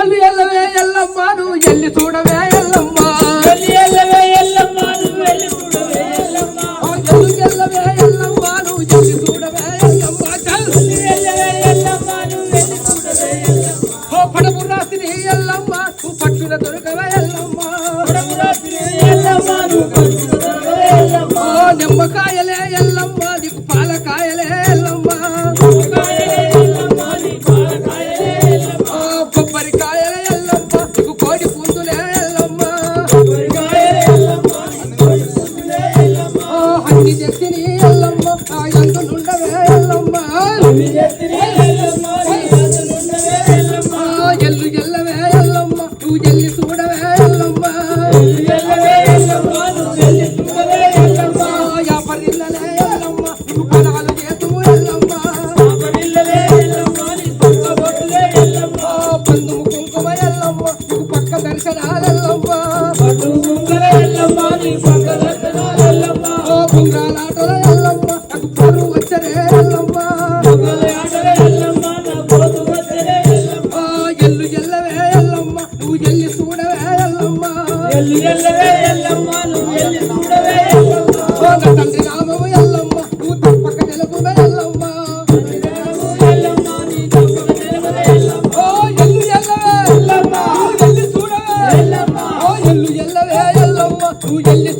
ఎల్లు ఎల్లవే ఎల్లమ్మ నువ్వు ఎల్లి చూడవే. ఇటు పక్క దర్శనాలలో ఎల్లు ఎల్లవే ఎల్లవ్వ నువ్వు ఎల్లి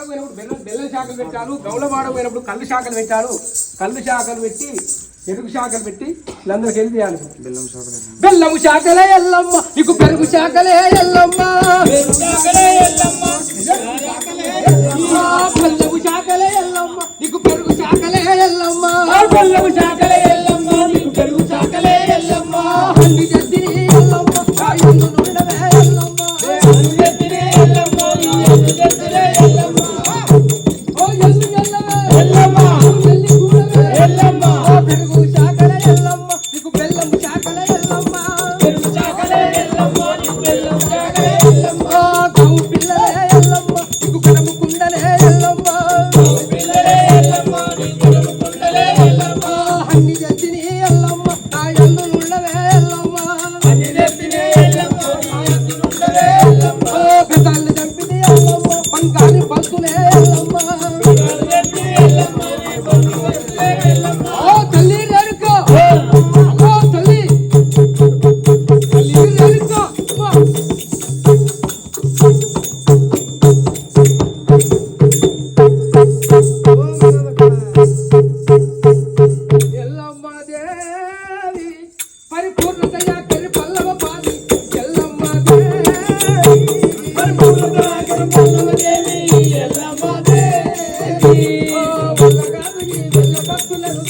పోయినప్పుడు బెల్లం బెల్లం శాఖలు గౌలవాడ పోయినప్పుడు కళ్ళు శాఖలు పెట్టాను కళ్ళు శాఖలు పెట్టి పెరుగు శాఖలు పెట్టి వీళ్ళందరికీ వెళ్ళి చేయాలి. బెల్లము శాఖలే ఎల్లమ్మ నీకు పెరుగు శాఖలే ఎల్లమ్మ. బెల్లము శాఖలే ఎల్లమ్మ. నీకు పెరుగు శాఖలే ఎల్లమ్మ. బెల్లము శాఖలే ఎల్లమ్మ. నీకు పెరుగు శాఖలే ఎల్లమ్మ.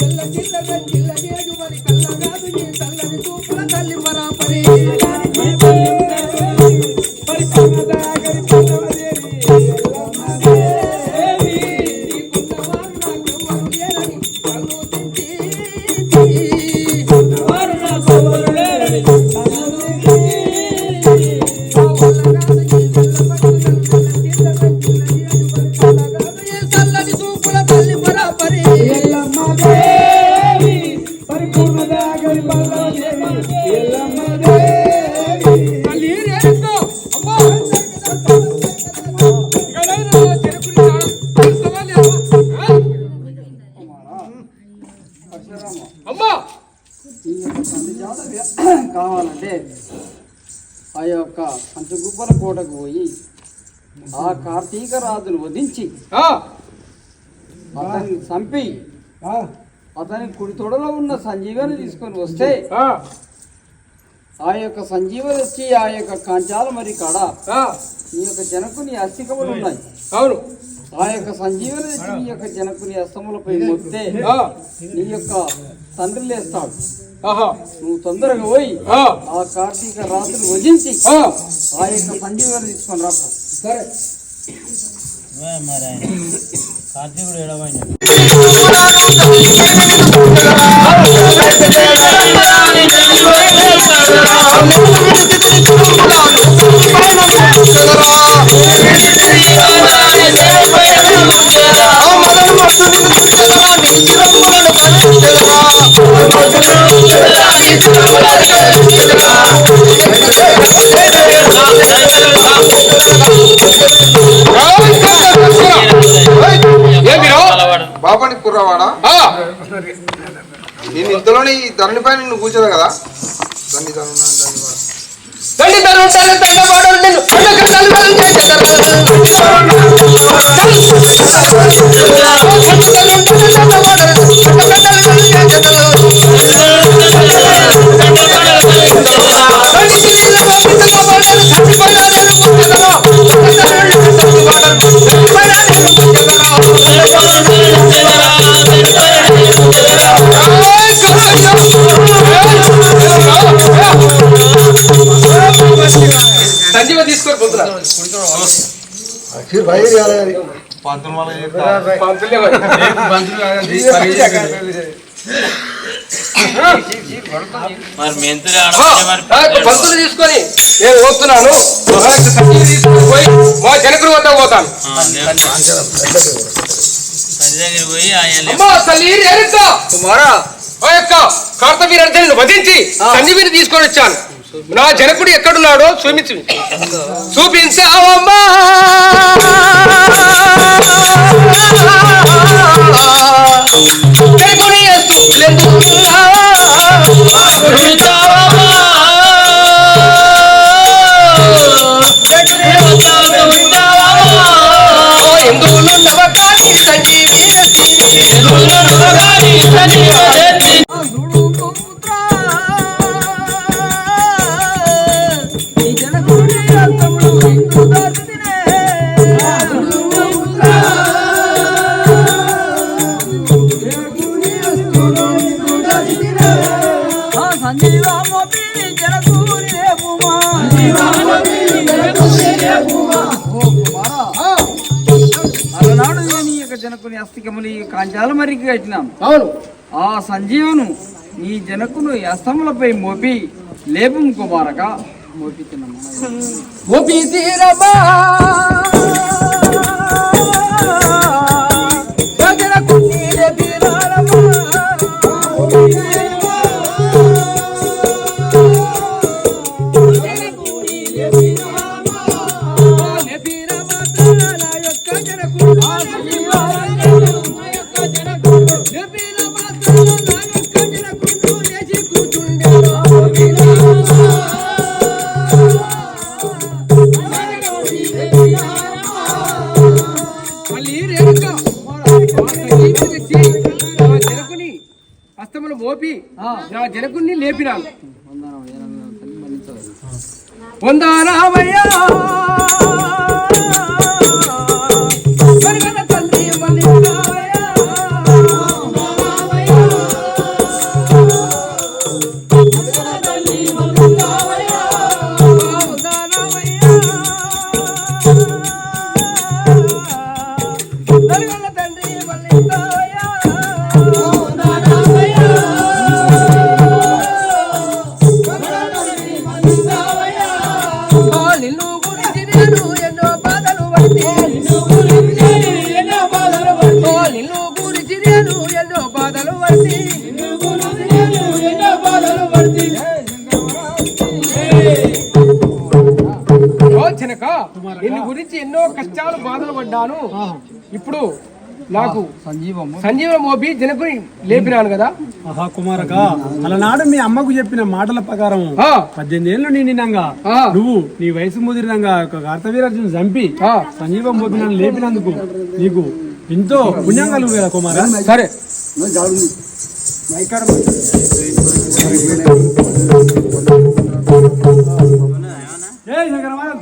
భక్తులను వెల్ల గిల్ల గంగిల్ల గేగు కావాలంటే ఆ యొక్క పంచగుబ్బల కోటకు పోయి ఆ కార్తీక రాజును వధించి అతన్ని చంపి అతని కుడి తొడలో ఉన్న సంజీవని తీసుకొని వస్తే ఆ, యొక్క సంజీవని వచ్చి ఆ యొక్క కంచాల మరి కాడ ఆ, ఈ యొక్క జనకుని అస్థికములు ఉన్నాయి. అవును. ఆ యొక్క సంజీవని వచ్చి ఈ యొక్క జనకుని అస్తములపై మొత్తే ఆ, నీ యొక్క తండ్రి లేస్తాడు. ఆహా, నువ్వు తొందరగా పోయి ఆ, ఆ కార్తీక రాత్రులు వధించి ఆ, యొక్క సంజీవని తీసుకొని రా సరే. కార్తీకుడు ఏడవైన I'm నేను ఇంతలోనే ఈ ధరణి పైన నువ్వు కూర్చోదు కదా దండి ధరణ దండి వాడు. తల్లి తను తల్లి తండవాడు నిన్ను పండగ తల్లిదండ్రులు చేసేదరు. తీసుకొని పొద్దున పంతులే మరి మెంతులు ఆడమంటే మరి పంతులు తీసుకొని నేను పోతున్నాను. తీసుకొని పోయి మా జనకుడు వద్ద పోతాను. కుమారా! కార్తవీర్జును వధించి సంజీవిని తీసుకొని వచ్చాను. నా జనకుడు ఎక్కడున్నాడో చూపించు. చూపించావమ్మా. అస్థికములు ఈ కాంచాల మరికి కట్టినాం. అవును. ఆ సంజీవను ఈ జనకును అస్తములపై మోపి లేపం కుమారక మోపి గోపి తీరమా హస్తములు మోపి నా జనకుణ్ణి లేపినాను. వందనామయ్యా తండ్రి మళ్ళీ నాకు సంజీవ మోపి జనకుని లేపినాను కదా ఆహా కుమారక అలనాడు మీ అమ్మకు చెప్పిన మాటల ప్రకారం పద్దెనిమిది ఏళ్ళు నిండినాగా ఆ. నువ్వు నీ వయసు ముదిరినాగా ఒక కార్తవీరాజును చంపి. సంజీవం పోతున్న లేపినందుకు నీకు ఎంతో పుణ్యం కలుగు కదా కుమార సరే జై శంకరవారం.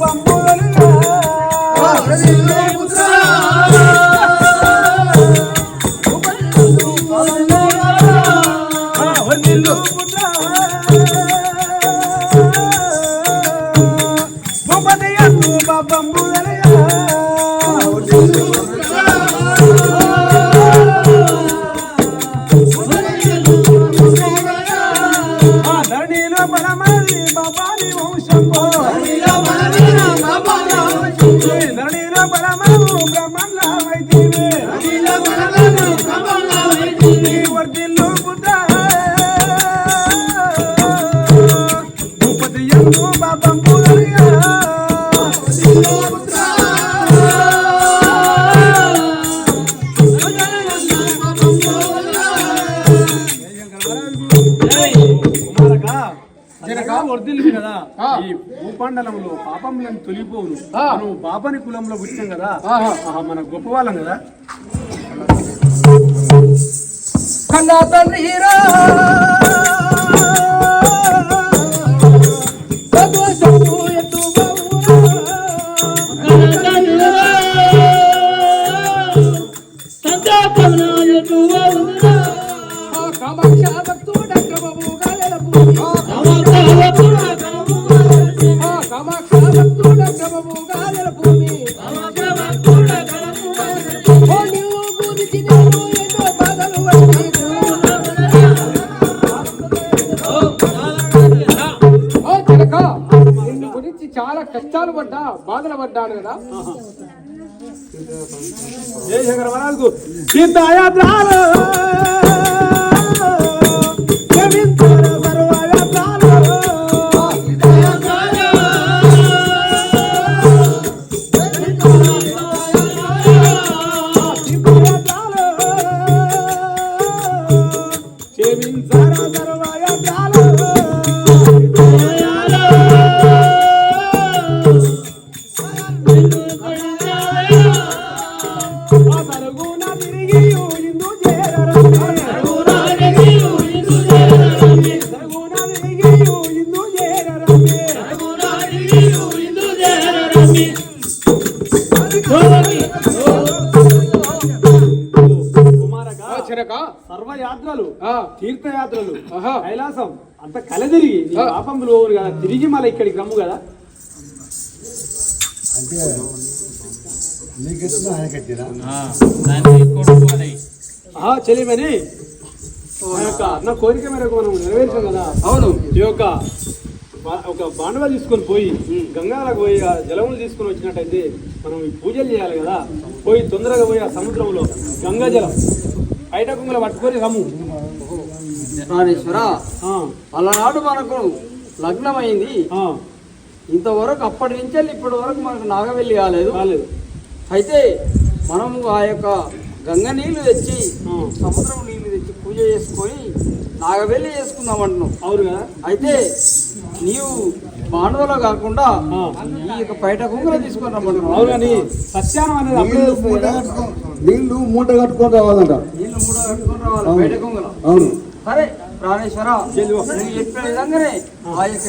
పాపం బ్రహ్మణ్ణమైతివే. భూపాండలంలో పాపములను తొలిపోవును. మనం బాపని కులంలో పుట్టాం కదా. మన గొప్ప వాళ్ళం కదా. కన్నా తండ్రి చాలా కష్టాలు పడ్డా బాధలు పడ్డాను కదా. జయ Shankara వరాలకు Chevin Zara Zara Vaya Kailasam అంత కలదిరిగి నీ ఆ. పాపంలో కదా తిరిగి మళ్ళీ ఇక్కడికి రమ్ము కదా? అంటే నీకెత్తున ఆయనకెత్తినా ఆ, దాన్ని కొడుకు అని ఆ చెలిమని ఆ యొక్క నా కోరిక మేరకు మనం నెరవేర్చాం కదా. అవును. ఈ యొక్క ఒక బాండవ తీసుకొని పోయి గంగాలకు పోయి ఆ జలములు తీసుకొని వచ్చినట్టయితే మనం ఈ పూజలు చేయాలి కదా. పోయి తొందరగా పోయి ఆ సముద్రంలో గంగా జలం బయట కుంగల పట్టుకొని రమ్ము. ప్రాణేశ్వర ఆ, అలనాడు మనకు లగ్నమైంది. ఆ, ఇంతవరకు అప్పటి నుంచి వెళ్ళి ఇప్పటి వరకు మనకు నాగవెల్లి కాలేదు. కాలేదు. అయితే మనము ఆ యొక్క గంగ నీళ్ళు తెచ్చి సముద్రం నీళ్ళు తెచ్చి పూజ చేసుకొని నాగవెల్లి చేసుకుందాం అంటున్నాం. అవును కదా. అయితే నీవు మానవులో కాకుండా. ఈ యొక్క బయట కుంగులు తీసుకొని రమ్మంటున్నావు అవును కానీ సత్యానం అనేది అప్పుడే నీళ్ళు మూట మూట కట్టుకొని రావాలంట. నీళ్ళు కూడా కట్టుకొని రావాలి బయట కుంగులు అవును. సరే ప్రాణేశ్వర నువ్వు చెప్పిన విధంగానే ఆ యొక్క